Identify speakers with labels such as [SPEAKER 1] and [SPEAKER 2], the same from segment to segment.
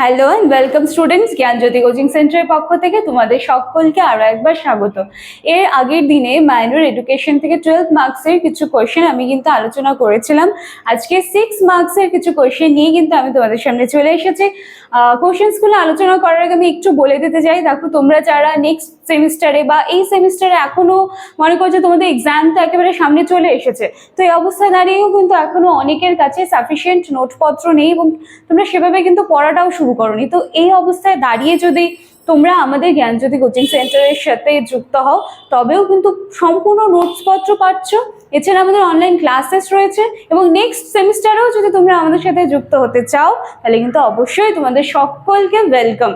[SPEAKER 1] Hello and welcome students Gyanjyoti coaching সেন্টারের পক্ষ থেকে তোমাদের সকলকে আরও একবার স্বাগত। এর আগের দিনে মাইনর এডুকেশন থেকে টুয়েলভ মার্কসের কিছু কোয়েশ্চেন আমি কিন্তু আলোচনা করেছিলাম। আজকে সিক্স মার্কসের কিছু কোয়েশ্চেন নিয়ে কিন্তু আমি তোমাদের সামনে চলে এসেছি। কোয়েশ্চেন্সগুলো আলোচনা করার আগে আমি একটু বলে দিতে চাই, দেখো তোমরা যারা নেক্সট সেমিস্টারে বা এই সেমিস্টারে এখনও মনে করছে তোমাদের এক্সাম তো একেবারে সামনে চলে এসেছে। তো এই অবস্থায় দাঁড়িয়েও কিন্তু এখনও অনেকের কাছে সাফিসিয়েন্ট নোটপত্র নেই এবং তোমরা সেভাবে কিন্তু পড়াটাও শুরু করনি। তো এই অবস্থায় দাঁড়িয়ে যদি তোমরা আমাদের জ্ঞানজ্যোতি কোচিং সেন্টারের সাথে যুক্ত হও, তবেও কিন্তু সম্পূর্ণ নোটসপত্র পাচ্ছ। এছাড়া আমাদের অনলাইন ক্লাসেস রয়েছে এবং নেক্সট সেমিস্টারেও যদি তোমরা আমাদের সাথে যুক্ত হতে চাও, তাহলে কিন্তু অবশ্যই তোমাদের সকলকে ওয়েলকাম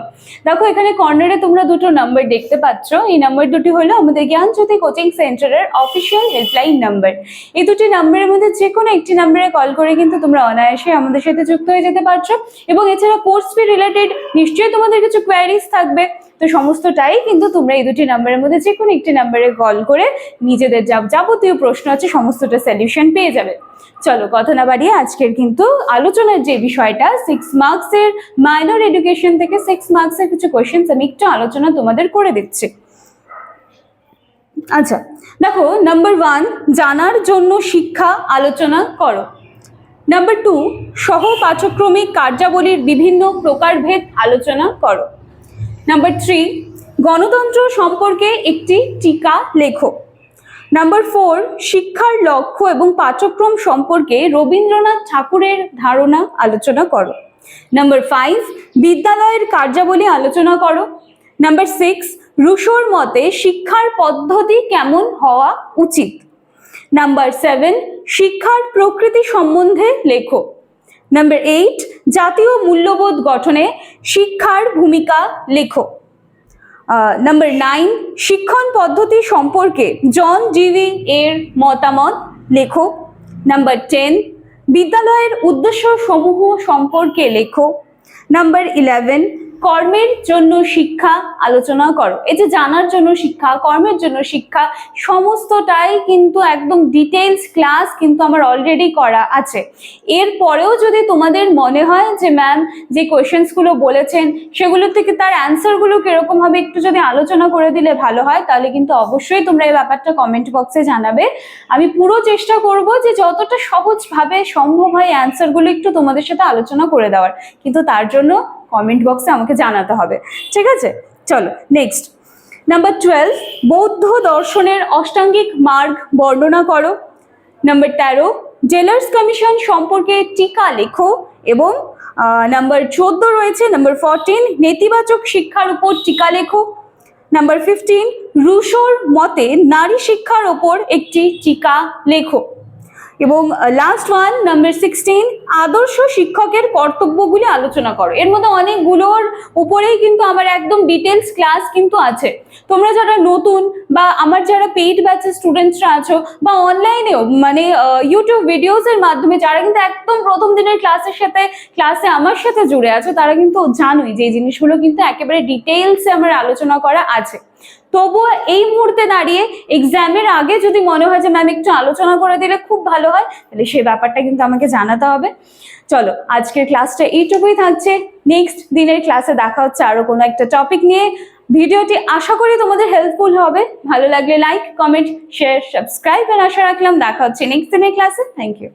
[SPEAKER 1] দেখো, এখানে কর্নারে তোমরা দুটো নাম্বার দেখতে পাচ্ছ। এই নাম্বার দুটি হলো আমাদের জ্ঞানজ্যোতি কোচিং সেন্টারের অফিসিয়াল হেল্পলাইন নাম্বার এই দুটি নাম্বারের মধ্যে যে কোনো একটি নাম্বারে কল করে কিন্তু তোমরা অনায়াসে আমাদের সাথে যুক্ত হয়ে যেতে পারছ। এবং এছাড়া কোর্স ফি রিলেটেড নিশ্চয়ই তোমাদের কিছু কোয়ারিজ থাকবে। তো সমস্তটাই কিন্তু তোমরা এই দুটি নাম্বারের মধ্যে যে কোনো একটি নাম্বারে কল করে নিজেদের যা যাবতীয় প্রশ্ন আছে সমস্তটা সলিউশন পেয়ে যাবে। চলো কথা না বাড়িয়ে আজকের কিন্তু আলোচনার যে বিষয়টা সিক্স মার্কসের মাইনর এডুকেশন থেকে সিক্স মার্কসের কিছু কোয়েশ্চেন্স আমি একটু আলোচনা তোমাদের করে দিচ্ছি। আচ্ছা দেখো নাম্বার ওয়ান জানার জন্য শিক্ষা আলোচনা করো। নাম্বার টু সহ পাঠ্যক্রমিক কার্যাবলীর বিভিন্ন প্রকারভেদ আলোচনা করো। নাম্বার থ্রি গণতন্ত্র সম্পর্কে একটি টিকা লেখো। নাম্বার ফোর শিক্ষার লক্ষ্য এবং পাঠ্যক্রম সম্পর্কে রবীন্দ্রনাথ ঠাকুরের ধারণা আলোচনা করো। নাম্বার ফাইভ বিদ্যালয়ের কার্যাবলী আলোচনা করো। নাম্বার সিক্স রুশোর মতে শিক্ষার পদ্ধতি কেমন হওয়া উচিত? নাম্বার সেভেন শিক্ষার প্রকৃতি সম্বন্ধে লেখো। নাম্বার এইট জাতীয় মূল্যবোধ গঠনে শিক্ষার ভূমিকা লেখো। নাম্বার নাইন শিক্ষণ পদ্ধতি সম্পর্কে জন জিভি এর মতামত লেখো। নাম্বার টেন বিদ্যালয়ের উদ্দেশ্য সমূহ সম্পর্কে লেখো। নাম্বার ইলেভেন কর্মের জন্য শিক্ষা আলোচনা করো। এই যে জানার জন্য শিক্ষা, কর্মের জন্য শিক্ষা, সমস্তটাই কিন্তু একদম ডিটেলস ক্লাস কিন্তু আমার অলরেডি করা আছে। এরপরেও যদি তোমাদের মনে হয় যে ম্যাম যে কোয়েশ্চেন্সগুলো বলেছেন সেগুলো থেকে তার অ্যান্সারগুলো কীরকম হবে একটু যদি আলোচনা করে দিলে ভালো হয়, তাহলে কিন্তু অবশ্যই তোমরা এই ব্যাপারটা কমেন্ট বক্সে জানাবে। আমি পুরো চেষ্টা করব যে যতটা সহজভাবে সম্ভব হয় অ্যান্সারগুলো একটু তোমাদের সাথে আলোচনা করে দেওয়ার। কিন্তু তার জন্য কমেন্ট বক্সে আমাকে জানাতে হবে। ঠিক আছে? চলো নেক্সট নাম্বার টুয়েলভ বৌদ্ধ দর্শনের অষ্টাঙ্গিক মার্গ বর্ণনা করো। নাম্বার তেরো জেলার্স কমিশন সম্পর্কে টিকা লেখো এবং নাম্বার চোদ্দ রয়েছে নাম্বার ফোরটিন নেতিবাচক শিক্ষার উপর টিকা লেখো। নাম্বার ফিফটিন রুশোর মতে নারী শিক্ষার ওপর একটি টিকা লেখো। এবং লাস্ট ওয়ান নাম্বার সিক্সটিন আদর্শ শিক্ষকের কর্তব্যগুলি আলোচনা করো। এর মধ্যে অনেকগুলোর উপরেই কিন্তু আমার একদম ডিটেলস ক্লাস কিন্তু আছে। তোমরা যারা নতুন বা আমার যারা পেইড ব্যাচের স্টুডেন্টসরা আছো বা অনলাইনেও মানে ইউটিউব ভিডিওসের মাধ্যমে যারা কিন্তু একদম প্রথম দিনের ক্লাসের সাথে ক্লাসে আমার সাথে জুড়ে আছো, তারা কিন্তু জানোই যে এই জিনিসগুলো কিন্তু একেবারে ডিটেলসে আমার আলোচনা করা আছে। তবুও এই মুহূর্তে দাঁড়িয়ে এক্সামের আগে যদি মনে হয় যে ম্যাম একটু আলোচনা করে দিলে খুব ভালো হয়, তাহলে সেই ব্যাপারটা কিন্তু আমাকে জানাতে হবে। চলো, আজকের ক্লাসটা এইটুকুই থাকছে। নেক্সট দিনের ক্লাসে দেখা হচ্ছে আরও কোনো একটা টপিক নিয়ে। ভিডিওটি আশা করি তোমাদের হেল্পফুল হবে। ভালো লাগলে লাইক কমেন্ট শেয়ার সাবস্ক্রাইব এর আশা রাখলাম দেখা হচ্ছে নেক্সট দিনের ক্লাসে থ্যাংক ইউ